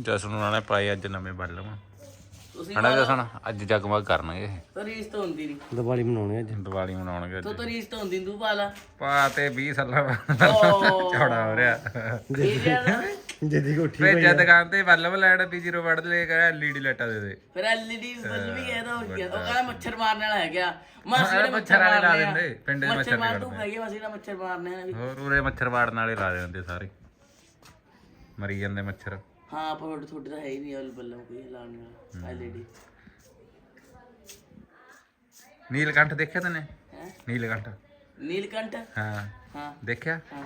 ਜਸਨ ਉਹਨਾਂ ਨੇ ਪਾਏ ਅੱਜ ਨਵੇਂ ਬੱਲਮ ਤੁਸੀਂ ਹਣਾ ਜਸਨ? ਅੱਜ ਜਗਮਗ ਕਰਨਗੇ ਇਹ। ਤਰੀਸ ਤਾਂ ਹੁੰਦੀ ਨਹੀਂ ਦੀਵਾਲੀ ਮਨਾਉਣੇ ਅੱਜ। ਦੀਵਾਲੀ ਮਨਾਉਣਗੇ ਅੱਜ। ਤੋ ਤਰੀਸ ਤਾਂ ਹੁੰਦੀ ਨੀ, ਤੂੰ ਪਾ ਲਾ। ਪਾ ਤੇ 20 ਸਾਲਾਂ ਬਾਅਦ। ਓ ਚੌੜਾ ਹੋ ਰਿਹਾ। ਜ਼ਿਆਦਾ ਜਿਹਦੀ ਕੋਠੀ ਭੇਜਿਆ ਦੁਕਾਨ ਤੇ ਬੱਲਬ ਲੈਣ ਵੀ ਜ਼ੀਰੋ ਵੜ ਲੈ ਕੇ ਐਲਈਡੀ ਲਾਈਟਾਂ ਦੇ ਦੇ। ਫਿਰ ਐਲਈਡੀ ਬੱਲ ਵੀ ਹੋ ਗਿਆ ਉਹ ਕਹਿੰਦਾ ਮੱਛਰ ਮਾਰਨ ਵਾਲਾ ਹੈ ਗਿਆ ਮਾਸੀ ਹਾਂ, ਨੇ ਮੱਛਰ ਵਾਲੇ ਲਾ ਮਾਰਨੇ ਆ। ਦਿੰਦੇ, ਪਿੰਡ ਦੇ ਮੱਛਰ ਮਾਰ ਨਹੀਂ ਤੂੰ ਖਾਈਏ ਮਾਸੀ ਦਾ ਮੱਛਰ ਮਾਰਨੇ ਆ ਹੋਰ ਉਰੇ ਮੱਛਰ ਵਾੜਨ ਵਾਲੇ ਲਾ ਦਿੰਦੇ ਸਾਰੇ। ਮਰੀ ਜਾਂਦੇ ਮੱਛਰ। ਹਾਂ ਪਰ ਤੁਹਾਡੇ ਤਾਂ ਹੈ ਹੀ ਨਹੀਂ ਉਹ ਬੱਲਾਂ ਕੋਈ ਲਾਉਣ ਵਾਲਾ ਐਲਈਡੀ ਨੀਲਕੰਠ ਦੇਖਿਆ ਤੈਨੇ? ਹੈ? ਨੀਲਕੰਠ। ਨੀਲਕੰਠ? ਹਾਂ। ਹਾਂ। ਦੇਖਿਆ? ਹਾਂ।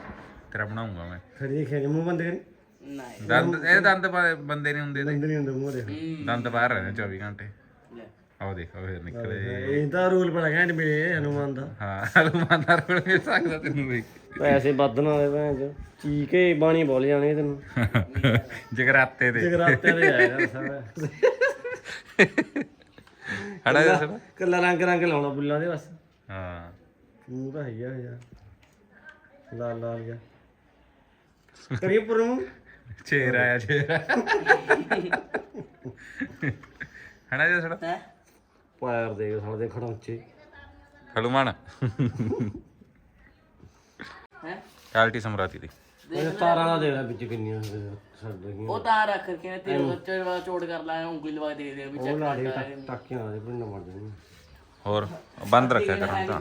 ਤੇਰਾ ਬਣਾਉਂਗਾ ਮੈਂ। ਖੜੀ ਖੇਜ ਮੂੰਹ ਬੰਦ ਕਰੀ ਨਹੀਂ। ਦੰਦ ਇਹ ਦੰਦ ਬੰਦੇ ਨਹੀਂ ਹੁੰਦੇ ਇਹਦੇ। ਬੰਦ ਨਹੀਂ ਹੁੰਦਾ ਮੂੰਹ ਦੇਖ ਦੰਦ ਬਾਹਰ ਰਹਿੰਦੇ 24 ਘੰਟੇ। ਆਹ ਦੇਖ ਉਹ ਨਿਕਲੇ। ਇਹ ਤਾਂ ਰੂਲ ਬੜਾ ਘੈਂਟ ਮਿਲੇ ਹਨੂਮਾਨ ਦਾ। ਹਾਂ ਹਲੂਮਾਨਦਾਰ ਕੋਲ ਮਿਲ ਸਕਦਾ ਤੈਨੂੰ ਵੀ ਪੈਸੇ ਵੱਧ ਨਾ ਆਏ ਭੈਣ ਚ ਚੀਕੇ ਬਾਣੀ ਬੋਲ ਜਾਣੇ ਤੈਨੂੰ। ਜਗਰਾਤੇ ਦੇ। ਜਗਰਾਤਿਆਂ ਦੇ ਆਇਆ ਸਾਰਾ। ਹੜਾ ਜਸਨ ਕੱਲਾ ਰੰਗ ਰੰਗ ਲਾਉਣਾ ਬੁੱਲਾਂ ਦੇ ਬਸ। ਹਾਂ। ਮੂੰਹ ਤਾਂ ਹੈਗਾ ਯਾਰ ਲਾਲ ਲਾਲ ਜਿਹਾ। ਕਰੀਏ ਪਰ ਮੂੰਹ ਛੇਰ ਆਇਆ ਛੇਰ ਹਣਾ ਜਸਨ ਹੈ? ਪੈਰ ਦੇ ਸਾਡੇ ਖੜਾਂਚੇ ਹਲੂਮਾਨ ਹੈ? ਕਾਲਟੀ ਸਮਰਾਤੀ ਦੀ। ਇਹ ਤਾਰਾਂ ਦਾ ਦੇਖ ਲੈ ਵਿੱਚ ਕਿੰਨੀਆਂ ਸਾਡੇ ਕੀ ਉਹ ਤਾਂ ਰੱਖ ਕੇ ਤੇਰੇ ਬੱਚੇ ਵਾਲਾ ਚੋੜ ਕਰ ਲਾਇਆ ਉਂਗਲੀ ਲਵਾ ਕੇ ਦੇ ਦੇ ਵੀ ਉਹ ਲਾੜੇ ਟਾਕੀਆਂ ਦੇ ਪਿੰਡ ਮਰ ਜਾਣੀ ਹੋਰ ਬੰਦ ਰੱਖਿਆ ਕਰਾਂ ਤਾਂ।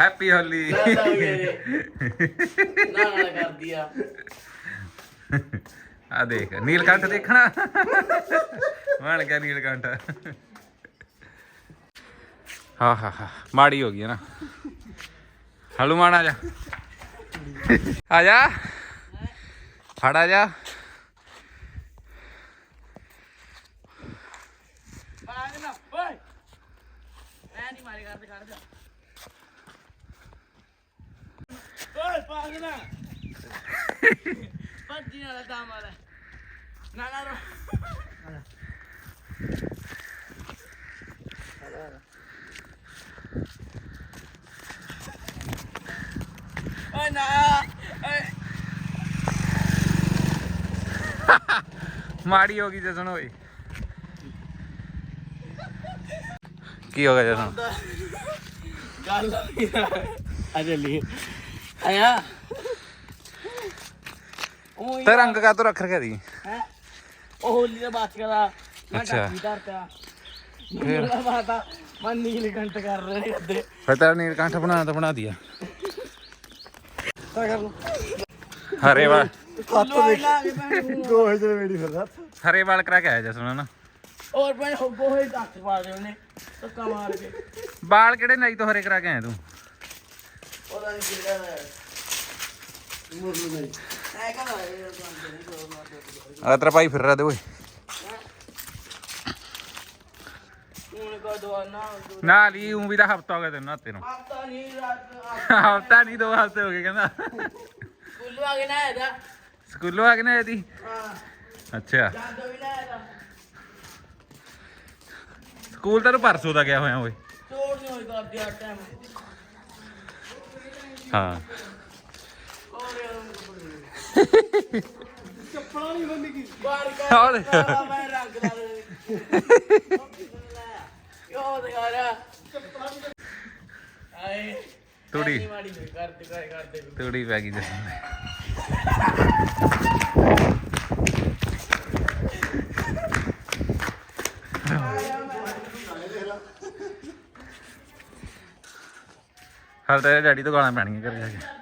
ਹੈਪੀ ਹੋਲੀ ਨਾ ਨਾ ਕਰਦੀ ਆ। ਆ ਦੇਖ ਨੀਲਕੰਠ ਦੇਖਣਾ। ਬਣ ਗਿਆ ਨੀਲਕੰਠ ਹਾਂ ਹਾਂ ਹਾਂ, ਮਾੜੀ ਹੋ ਗਈ ਨਾ। ਹਲੂਮਾਨ ਆ ਜਾ। ਆ ਜਾ। ਫੜ ਆ ਜਾ। ਓਏ ਮੈਂ ਨਾ ਭੱਜੀ ਵਾਲਾ ਦਮ ਵਾਲਾ ਨਾ ਨਾ ਰੋ। ਓਏ ਨਾ। ਓਏ। ਮਾੜੀ ਹੋ ਗਈ ਜਸਨ ਓਏ। ਕੀ ਹੋ ਗਿਆ ਜਸਨ? ਗੱਲ ਆ ਜਲੀ ਆਇਆ। ਉਹ ਤੇ ਰੰਗ ਕਾ ਤੋ ਰੱਖ ਰਖਿਆ ਦੀ? ਹੈ? ਉਹ ਹੋਲੀ ਦਾ ਬਾਤ ਕਰਾ ਮੈਂ ਅੱਛਾ। ਧਰਤਾ ਮੇਰਾ ਬਾਤਾ ਮੈਂ ਨੀਲ ਕੰਟ ਕਰ ਰਹੇ ਨੇ ਅੱਧੇ। ਫਿਰ ਤਾਂ ਨੀਲਕੰਠ ਬਣਾ ਤਾਂ ਬਣਾ ਦਿਆ। ਤਾਂ ਕਰ ਲੋ ਹਰੇ ਵਾਲ। ਹੱਥ ਦੇਖ। ਗੋਹੇ ਦੇ ਵੇੜੀ ਫਿਰਦਾ ਹਰੇ ਵਾਲ ਕਰਾ ਕੇ ਆਇਆ ਜਸਨ ਨਾ ਔਰ ਮੈਂ ਹੋਗੋ ਹੋਏ ਹੱਥ ਪਾ ਦੇ ਉਹਨੇ ਧੱਕਾ ਮਾਰ ਕੇ। ਵਾਲ ਕਿਹੜੇ ਨਾਈ ਤੋਂ ਹਰੇ ਕਰਾ ਕੇ ਆਇਆ ਤੂੰ? ਉਹਦਾ ਨਹੀਂ ਕਿਹੜਾ ਹੈ। ਮੁਰਲੂ ਨਹੀਂ ਦੋ ਆ ਤੇਰਾ ਭਾਈ ਫਿਰ ਰਹਾ ਦੇ ਓਏ। ਦੋ ਨਾ ਲਈ ਉਂ ਵੀ ਤਾਂ ਹਫਤਾ ਹੋ ਗਿਆ ਤੈਨੂੰ ਨਾਤੇ ਨੂੰ। ਆਤਾ ਨਹੀਂ ਰਾਤ ਹਫਤਾ ਨਹੀਂ ਦੋ ਹਫ਼ਤੇ ਹੋ ਗਏ ਕਹਿੰਦਾ। ਸਕੂਲ ਆ ਕੇ ਨਾ ਇਹਦਾ ਸਕੂਲੋਂ ਆ ਕੇ ਨਾ ਇਹਦੀ ਹਾਂ ਅੱਛਾ। ਜਾਂਦੋ ਵੀ ਨਾ ਇਹਦਾ ਸਕੂਲ ਤੂੰ ਪਰਸੋਂ ਦਾ ਗਿਆ ਹੋਇਆ ਓਏ। ਚੋੜ ਨਹੀਂ ਹੋਈ ਕਰਦੀ ਆ ਟਾਈਮ ਹਾਂ। ਚੱਪਲਾਂ ਨਹੀਂ ਬੰਦੀ ਕੀ ਬਾਹਰ ਹੋਰ। ਕਰ ਮੈਂ ਰੰਗ ਲਾ ਦੇ। ਯੋ ਦੇ ਗਾਰਾ ਆਏ ਤੂੜੀ। ਨਹੀਂ ਮਾੜੀ ਹੋਈ ਕਰਦੇ ਕਰ ਕਰਦੇ ਤੂੜੀ ਪੈ ਗਈ ਜਸਨ ਦੇ ਡੈਡੀ ਤੋਂ ਗਾਲਾਂ ਪੈਣਗੀਆਂ ਘਰੇ ਜਾ ਕੇ।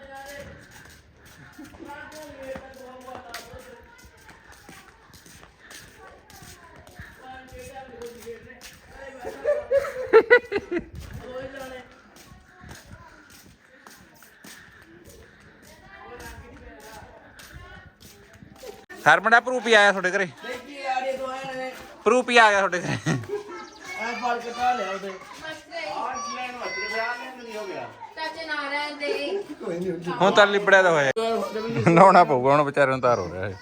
ਹਰਮੰਡਾ ਪ੍ਰੂਫ ਹੀ ਆਇਆ ਤੁਹਾਡੇ ਘਰੇ? ਦੇਖੀ ਯਾਰ ਇਹ ਦੋ ਨੇ ਪ੍ਰੂਫ ਹੀ ਆ ਗਿਆ ਤੁਹਾਡੇ ਘਰੇ। ਐ ਫੜ ਕੇ ਖਾ ਲਿਆ ਉਹਦੇ। ਆਹ ਲੈਣ ਵਿਆਹ ਲੈਣ ਨਹੀਂ ਹੋ ਗਿਆ। ਚਾਚੇ ਨਾ ਰਹਿੰਦੇ ਹੁਣ ਤਾਂ ਲਿਬੜਿਆ ਦਾ ਹੋਇਆ। ਲਾਉਣਾ ਪਊਗਾ ਹੁਣ ਵਿਚਾਰੇ ਨੂੰ ਤਾਰ ਹੋ ਰਿਹਾ ਹੈ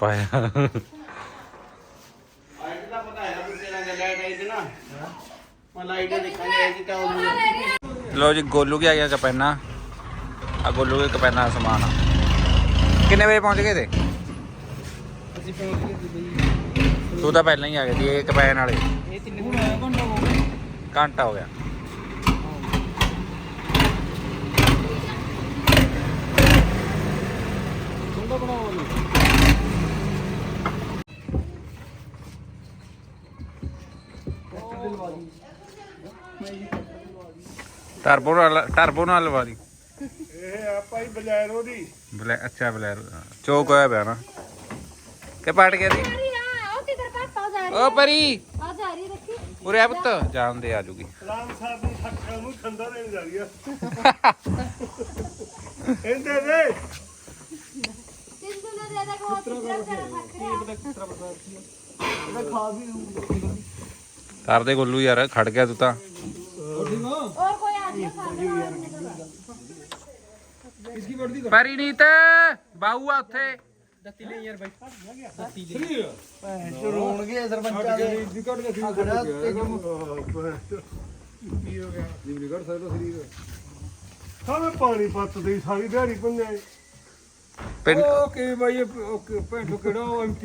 ਪਾਇਆ ਅੱਜ ਦਾ ਪਤਾ ਹੈ ਬੁੱਤੇ ਨਾਲ ਲਾਈਟ ਆਈ ਤੇ ਨਾ ਮੈਂ ਲਾਈਟ ਦੇਖਾਂਗੇ ਇਹ ਤਾਂ ਉਹ ਲੋ ਜੀ ਗੋਲੂ ਕੀ ਆ ਗਿਆ ਕਪੈਨਾ ਆ ਗੋਲੂ ਕੇ ਕਪੈਨਾ ਦਾ ਸਮਾਨ ਆ ਕਿੰਨੇ ਵਜੇ ਪਹੁੰਚ ਗਏ ਤੇ ਅਸੀਂ ਪਹੁੰਚ ਗਏ ਸੀ ਬਈ ਤੂੰ ਤਾਂ ਪਹਿਲਾਂ ਹੀ ਆ ਗਿਆ ਸੀ ਇਹ ਕਪੈਨ ਵਾਲੇ ਇਹ ਤਿੰਨ ਹੁਣ ਆਇਆ ਘੰਟਾ ਹੋ ਗਿਆ ਘੰਟਾ ਹੋ ਗਿਆ ਠੰਡਾ ਬਣਾਓ ਉਹਨੂੰ ਟਰਬੋ ਵਾਲੀ ਇਹ ਆ ਭਾਈ ਬਲੈਰੋ ਦੀ। ਬਲੈ ਅੱਛਾ ਬਲੈਰੋ ਚੋਕ ਹੋਇਆ ਪਿਆ ਕਿ ਪਾਟ ਗਿਆ ਦੀ ਓ ਪਰੀ। ਆ ਜਾ ਰਹੀ ਰੱਖੀ ਉਰੇ ਆ ਪੁੱਤ ਦੇ ਆ ਜੂਗੀ। ਰਾਮ ਸਾਹਿਬ ਨੂੰ ਠੱਕਾ ਨੂੰ ਖੰਦਾ ਦੇਣ ਜਾ ਰਹੀ ਆ। ਦੇ ਤਿੰਨ ਦਿਨ ਦੇ ਕੋਲ ਤਿੰਨ ਦਿਨ ਦਾ ਖਾ ਵੀ ਤਾਰ ਦੇ ਗੋਲੂ ਯਾਰ ਖੜ ਗਿਆ ਤੂੰ ਤਾਂ। ਹੋਰ परिणीत बाहुआ ਉੱਥੇ। ਦੱਤੀ ਲੈ ਯਾਰ ਬਾਈ। ਦੱਤੀ ਲੈ ਰੋਣਗੇ ਸਰਪੰਚਾਂ ਦੇ। ਵਿਕਟ ਦੇ ਖੜਾ ਤੇ ਕੀ ਹੋ ਗਿਆ? ਜੀ ਵਿਕਟ ਸਾਰੇ ਸਰੀਰ। ਸਾਵੇਂ ਪਾਣੀ ਪੱਤ ਦੇ ਸਾਰੀ ਕਿਹੜਾ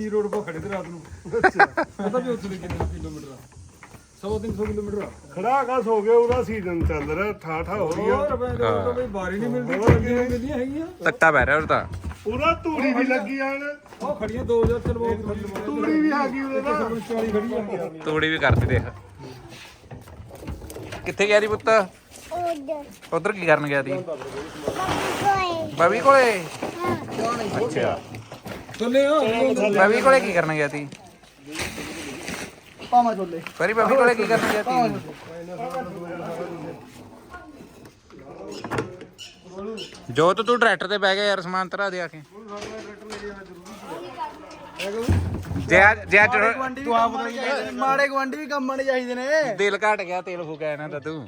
ਰੋਡ ਪਾ ਰਾਤ ਨੂੰ? ਕਿਲੋਮੀਟਰ ਆ। 100 300 ਕਿਲੋਮੀਟਰ ਆ। ਖੜਾ ਕਸ ਹੋ ਗਿਆ ਉਹਦਾ ਸੀਜ਼ਨ ਚੱਲ ਰਿਹਾ ਠਾ ਠਾ ਹੋ ਰਹੀ ਆ ਹੋਰ ਭੈਣ ਚੋ ਤਾਂ ਬਈ ਬਾਰੀ ਨਹੀਂ ਮਿਲਦੀ ਬਾਰੀਆਂ ਨਹੀਂ ਮਿਲਦੀਆਂ ਹੈਗੀਆਂ। ਤੱਕਾ ਪੈ ਰਿਹਾ ਉਹ ਤਾਂ। ਪੂਰਾ ਧੂੜੀ ਵੀ ਲੱਗੀ ਆਣ ਉਹ ਖੜੀਆਂ 2000 ਚਲਵੋ ਧੂੜੀ ਵੀ ਆ ਗਈ ਉਹਦੇ ਨਾਲ। 40 ਖੜੀ ਆ। ਤੂੜੀ ਵੀ ਕਰਦੀ ਦੇਖ। ਕਿੱਥੇ ਗਿਆ ਦੀ ਪੁੱਤ? ਉਧਰ ਕੀ ਕਰਨ ਗਿਆ ਦੀ ਬਵੀ ਕੋਲੇ। ਅੱਛਾ ਚੱਲੇ ਆ। ਬਵੀ ਕੋਲੇ ਕੀ ਕਰਨ ਗਿਆ ਸੀ ਪਾਵਾਂ ਚੋਲੇ ਪਰੀ ਬਵੀ ਕੋਲੇ ਕੀ ਕਰਨ ਗਿਆ ਸੀ ਜੋਤ ਤੂੰ ਟਰੈਕਟਰ ਤੇ ਬਹਿ ਗਿਆ ਯਾਰ ਸਮਾਨ ਤਰਾ ਦੇ ਆ ਕੇ। ਜੇ ਅੱਜ- ਜੇ ਅੱਜ ਤੂੰ ਆਪ ਮਾੜੇ ਗਵਾਂਢੀ ਵੀ ਕੰਮ ਆਣੇ ਚਾਹੀਦੇ ਨੇ। ਦਿਲ ਘਟ ਗਿਆ ਤੇਲ ਫੂਕਿਆ ਇਹਨਾਂ ਦਾ ਤੂੰ।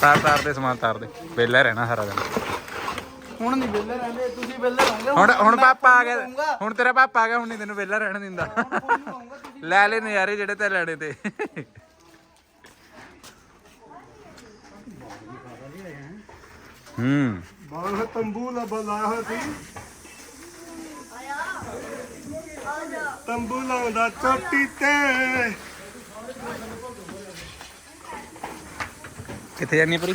ਤਾਰ ਤਾਰ ਦੇ ਸਮਾਨ ਤਾਰ ਦੇ। ਵਿਹਲਾ ਰਹਿਣਾ ਸਾਰਾ ਦਿਨ। ਹੁਣ ਨਹੀਂ ਵਿਹਲੇ ਰਹਿੰਦੇ ਤੁਸੀਂ ਵਿਹਲੇ ਰਹੋਗੇ ਹੁਣ ਹੁਣ ਪਾਪਾ ਆ ਗਿਆ ਹੁਣ ਤੇਰਾ ਪਾਪਾ ਆ ਗਿਆ ਹੁਣ ਨਹੀਂ ਤੈਨੂੰ ਵਿਹਲਾ ਰਹਿਣ ਦਿੰਦਾ। ਲੈ ਲੈ ਨਜ਼ਾਰੇ ਜਿਹੜੇ ਤੇ ਲੈਣੇ ਤੇ। ਹੂੰ। ਬਾਹਰ ਤੰਬੂ ਲਾ ਹੋਇਆ ਸੀ। ਤੰਬੂ ਲਾਉਂਦਾ ਚੋਟੀ ਤੇ। ਕਿੱਥੇ ਜਾਨੀ ਪਰੀ?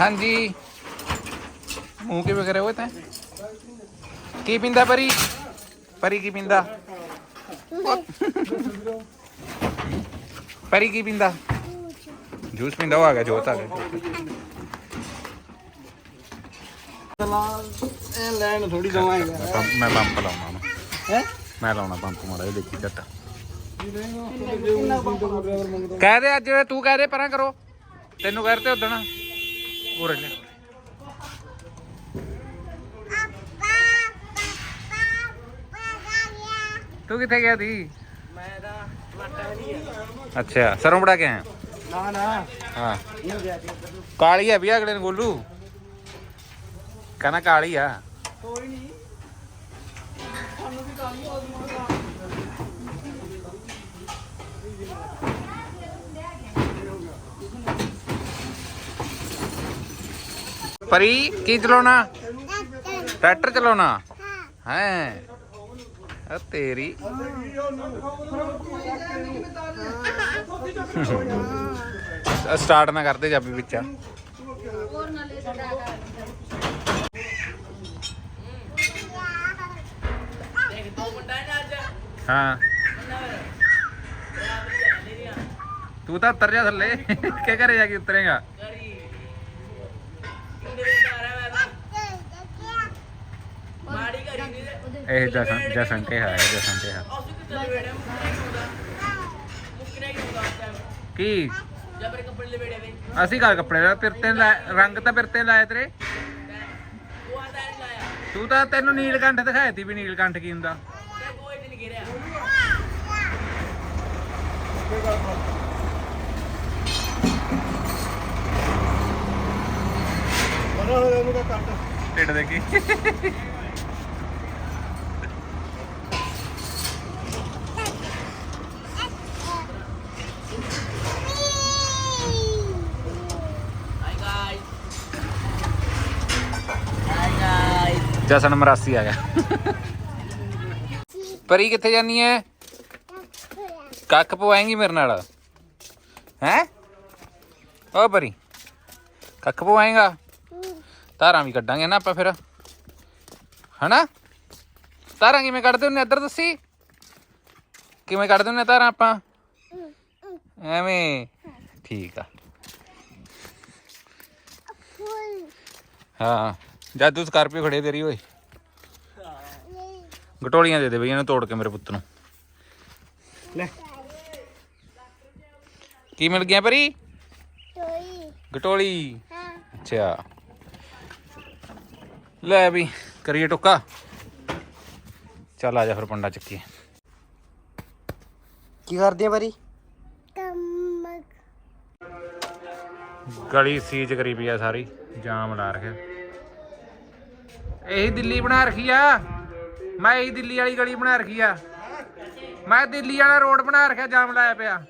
ਹਾਂਜੀ। ਮੂੰਹ ਕਿਵੇਂ ਕਰਿਆ ਹੋਇਆ ਤੈਂ? ਕੀ ਪਿੰਦਾ ਪਰੀ? ਪਰੀ ਕੀ ਪਿੰਦਾ? ਪਰੀ ਕੀ ਪਿੰਦਾ? ਜੂਸ ਪਿੰਦਾ ਉਹ ਆ ਗਿਆ ਜੋਤ ਆ ਗਿਆ। ਚਲਾ ਇਹ ਲੈਣ ਥੋੜੀ ਦਵਾਂਗੇ। ਪੰਪ- ਮੈਂ ਪੰਪ ਲਾਉਣਾ ਹੈ? ਮੈਂ ਲਾਉਣਾ ਪੰਪ ਮਾੜਾ ਜਿਹਾ ਦੇਖੀ ਮੰਗਦਾ ਕਹਿ ਦੇ ਅੱਜ ਤੂੰ ਕਹਿ ਦੇ ਪਰਾਂ ਕਰੋ। ਤੈਨੂੰ ਕਹਿ ਉਦਣ। ਤੂੰ ਕਿੱਥੇ ਗਿਆ ਸੀ ਮੈਂ ਤਾਂ ਮਾਟਾ ਨਹੀਂ ਆ ਅੱਛਾ ਸਰੋਂ ਬੜਾ ਕੇ ਆਇਆ ਨਾ ਨਾ ਹਾਂ ਇਹ ਗਿਆ ਸੀ ਕਾਲੀ ਆ ਵੀ ਅਗਲੇ ਨੂੰ ਗੋਲੂ ਕਹਿੰਦਾ ਕਾਲੀ ਆ ਕੋਈ ਨਹੀਂ ਸਾਨੂੰ ਵੀ ਕਾਲੀ ਹੋ परी की चलाना ट्रैक्टर। चलाना है। हाँ। तेरी। हाँ। स्टार्ट ना करते जाबी बिचा हाँ। तू तो उतर जा थले क्या करे जाके उतरेगा? ਇਹ ਜਸਨ ਜਸੰਟੇ ਹੈ ਜਸੰਟੇ ਹੈ। ਕੀ? ਅਸੀਂ ਘਰ ਕੱਪੜੇ ਲਾ ਤੇਰੇ ਤੇ ਰੰਗ ਤਾਂ ਫਿਰ ਤੇ ਲਾਏ ਤੇਰੇ? ਤੂੰ ਤਾਂ ਤੈਨੂੰ ਨੀਲਕੰਠ ਦਿਖਾਇਆ ਤੀ ਵੀ ਨੀਲਕੰਠ ਕੀ ਹੁੰਦਾ। ਢਿੱਡ ਦੇਖੀ ਜਸਨ ਮਰਾਸੀ ਆ ਗਿਆ। ਪਰੀ ਕਿੱਥੇ ਜਾਨੀ ਐ? ਕੱਖ ਪਵਾਏਂਗੀ ਮੇਰੇ ਨਾਲ? ਹੈ? ਓ ਪਰੀ, ਕੱਖ ਪਵਾਏਂਗਾ? ਧਾਰਾਂ ਵੀ ਕੱਢਾਂਗੇ ਨਾ ਆਪਾਂ ਫਿਰ। ਹਨਾ? ਧਾਰਾਂ ਕਿਵੇਂ ਕੱਢਦੇ ਹੁੰਨੇ ਇੱਧਰ ਦੱਸੀ। ਕਿਵੇਂ ਕੱਢਦੇ ਹੁੰਨੇ ਧਾਰਾਂ ਆਪਾਂ? ਐਵੇਂ। ਠੀਕ ਆ। ਹਾਂ। ਜਦ ਤੂੰ ਸਕਾਰਪੀਓ ਖੜੇ ਤੇਰੀ ਓਏ। ਗਟੋਲੀਆਂ ਦੇ ਦੇ ਬਈ ਇਹਨੂੰ ਤੋੜ ਕੇ ਮੇਰੇ ਪੁੱਤ ਨੂੰ। ਲੈ। ਕੀ ਮਿਲ ਗਿਆ ਪਰੀ? ਗਟੋਲੀ। ਹਾਂ। ਅੱਛਾ। ਲੈ ਵੀ ਕਰੀਏ ਟੁੱਕਾ। ਚੱਲ ਆ ਜਾ ਫਿਰ ਪੰਡਾ ਚੱਕੀ ਕੀ ਕਰਦੀ ਆ ਕਮਕ ਗਲੀ ਸੀਜ ਕਰੀ ਪਈ ਆ ਸਾਰੀ ਜਾਮ ਲਾ ਰੱਖਿਆ। ਇਹੀ ਦਿੱਲੀ ਬਣਾ ਰੱਖੀ ਆ। ਮੈਂ ਇਹੀ ਦਿੱਲੀ ਵਾਲੀ ਗਲੀ ਬਣਾ ਰੱਖੀ ਆ। ਮੈਂ ਦਿੱਲੀ ਵਾਲਾ ਰੋਡ ਬਣਾ ਰੱਖਿਆ ਜਾਮ ਲਾਇਆ ਪਿਆ।